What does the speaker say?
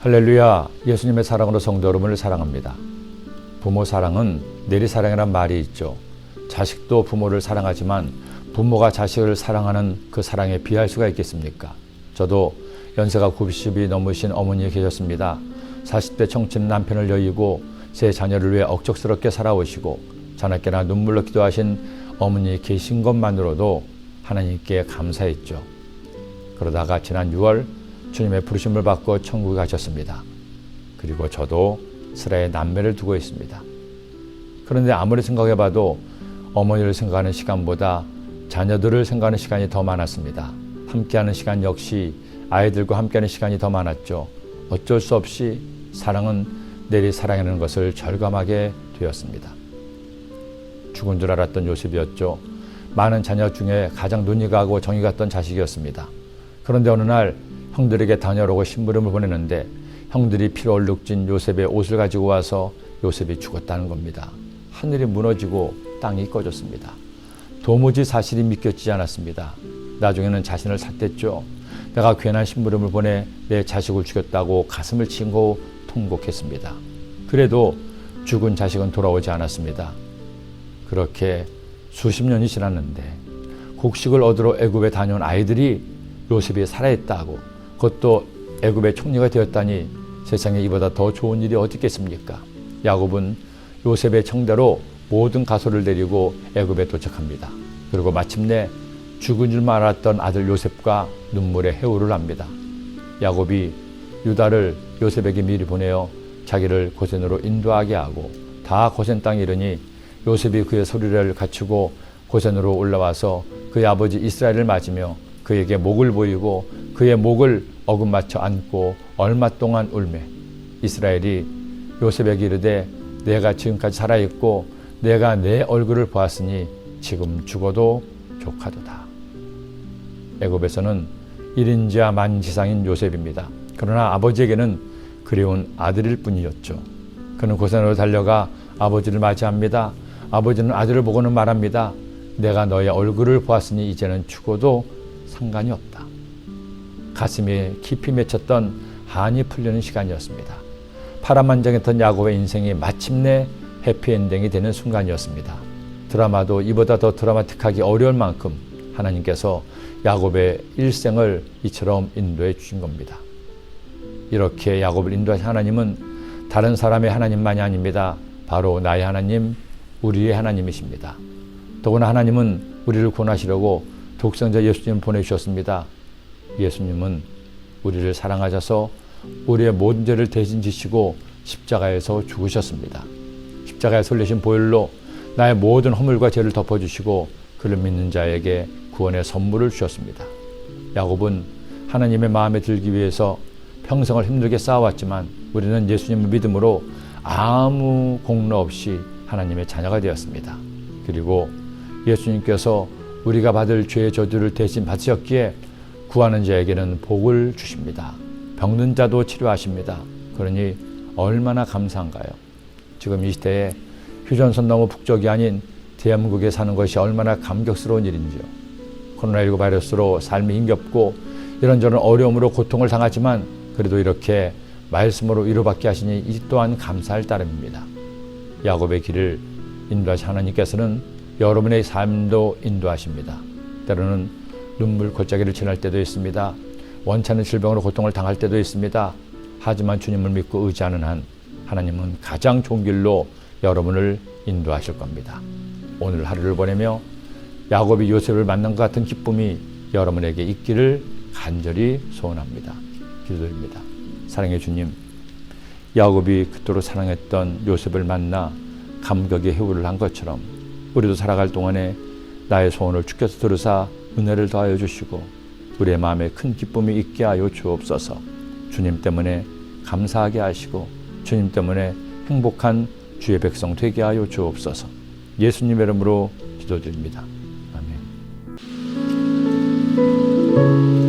할렐루야 예수님의 사랑으로 성도 여러분을 사랑합니다. 부모 사랑은 내리사랑이란 말이 있죠. 자식도 부모를 사랑하지만 부모가 자식을 사랑하는 그 사랑에 비할 수가 있겠습니까? 저도 연세가 90이 넘으신 어머니 계셨습니다. 40대 청춘 남편을 여의고 제 자녀를 위해 억척스럽게 살아오시고 자나깨나 눈물로 기도하신 어머니 계신 것만으로도 하나님께 감사했죠. 그러다가 지난 6월 주님의 부르심을 받고 천국에 가셨습니다. 그리고 저도 슬하의 남매를 두고 있습니다. 그런데 아무리 생각해 봐도 어머니를 생각하는 시간보다 자녀들을 생각하는 시간이 더 많았습니다. 함께하는 시간 역시 아이들과 함께하는 시간이 더 많았죠. 어쩔 수 없이 사랑은 내리 사랑하는 것을 절감하게 되었습니다. 죽은 줄 알았던 요셉이었죠. 많은 자녀 중에 가장 눈이 가고 정이 갔던 자식이었습니다. 그런데 어느 날 형들에게 다녀오고 심부름을 보내는데 형들이 피로 얼룩진 요셉의 옷을 가지고 와서 요셉이 죽었다는 겁니다. 하늘이 무너지고 땅이 꺼졌습니다. 도무지 사실이 믿겨지지 않았습니다. 나중에는 자신을 삿댔죠. 내가 괜한 심부름을 보내 내 자식을 죽였다고 가슴을 치고 통곡했습니다. 그래도 죽은 자식은 돌아오지 않았습니다. 그렇게 수십 년이 지났는데 곡식을 얻으러 애굽에 다녀온 아이들이 요셉이 살아있다고 그것도 애굽의 총리가 되었다니 세상에 이보다 더 좋은 일이 어디 있겠습니까? 야곱은 요셉의 청대로 모든 가소를 데리고 애굽에 도착합니다. 그리고 마침내 죽은 줄만 알았던 아들 요셉과 눈물의 해우를 합니다. 야곱이 유다를 요셉에게 미리 보내어 자기를 고센으로 인도하게 하고 다 고센 땅에 이르니 요셉이 그의 소리를 갖추고 고센으로 올라와서 그의 아버지 이스라엘을 맞으며 그에게 목을 보이고 그의 목을 어긋맞춰 안고 얼마 동안 울매 이스라엘이 요셉에게 이르되 내가 지금까지 살아있고 내가 내 얼굴을 보았으니 지금 죽어도 족하도다. 애굽에서는 1인자 만지상인 요셉입니다. 그러나 아버지에게는 그리운 아들일 뿐이었죠. 그는 고센으로 달려가 아버지를 맞이합니다. 아버지는 아들을 보고는 말합니다. 내가 너의 얼굴을 보았으니 이제는 죽어도 상관이 없다. 가슴에 깊이 맺혔던 한이 풀리는 시간이었습니다. 파란만장했던 야곱의 인생이 마침내 해피엔딩이 되는 순간이었습니다. 드라마도 이보다 더 드라마틱하기 어려울 만큼 하나님께서 야곱의 일생을 이처럼 인도해 주신 겁니다. 이렇게 야곱을 인도하신 하나님은 다른 사람의 하나님만이 아닙니다. 바로 나의 하나님, 우리의 하나님이십니다. 더구나 하나님은 우리를 구원하시려고 독생자 예수님을 보내주셨습니다. 예수님은 우리를 사랑하셔서 우리의 모든 죄를 대신 지시고 십자가에서 죽으셨습니다. 십자가에 설리신 보혈로 나의 모든 허물과 죄를 덮어주시고 그를 믿는 자에게 구원의 선물을 주셨습니다. 야곱은 하나님의 마음에 들기 위해서 평생을 힘들게 싸워왔지만 우리는 예수님을 믿음으로 아무 공로 없이 하나님의 자녀가 되었습니다. 그리고 예수님께서 우리가 받을 죄의 저주를 대신 받으셨기에 구하는 자에게는 복을 주십니다. 병든 자도 치료하십니다. 그러니 얼마나 감사한가요? 지금 이 시대에 휴전선 너무 북쪽이 아닌 대한민국에 사는 것이 얼마나 감격스러운 일인지요. 코로나19 바이러스로 삶이 힘겹고 이런저런 어려움으로 고통을 당하지만 그래도 이렇게 말씀으로 위로받게 하시니 이 또한 감사할 따름입니다. 야곱의 길을 인도하신 하나님께서는 여러분의 삶도 인도하십니다. 때로는 눈물 골짜기를 지날 때도 있습니다. 원찮은 질병으로 고통을 당할 때도 있습니다. 하지만 주님을 믿고 의지하는 한 하나님은 가장 좋은 길로 여러분을 인도하실 겁니다. 오늘 하루를 보내며 야곱이 요셉을 만난 것 같은 기쁨이 여러분에게 있기를 간절히 소원합니다. 기도드립니다. 사랑의 주님, 야곱이 그토록 사랑했던 요셉을 만나 감격의 해우를 한 것처럼 우리도 살아갈 동안에 나의 소원을 주께서 들으사 은혜를 더하여 주시고 우리의 마음에 큰 기쁨이 있게 하여 주옵소서. 주님 때문에 감사하게 하시고 주님 때문에 행복한 주의 백성 되게 하여 주옵소서. 예수님의 이름으로 기도드립니다. 아멘.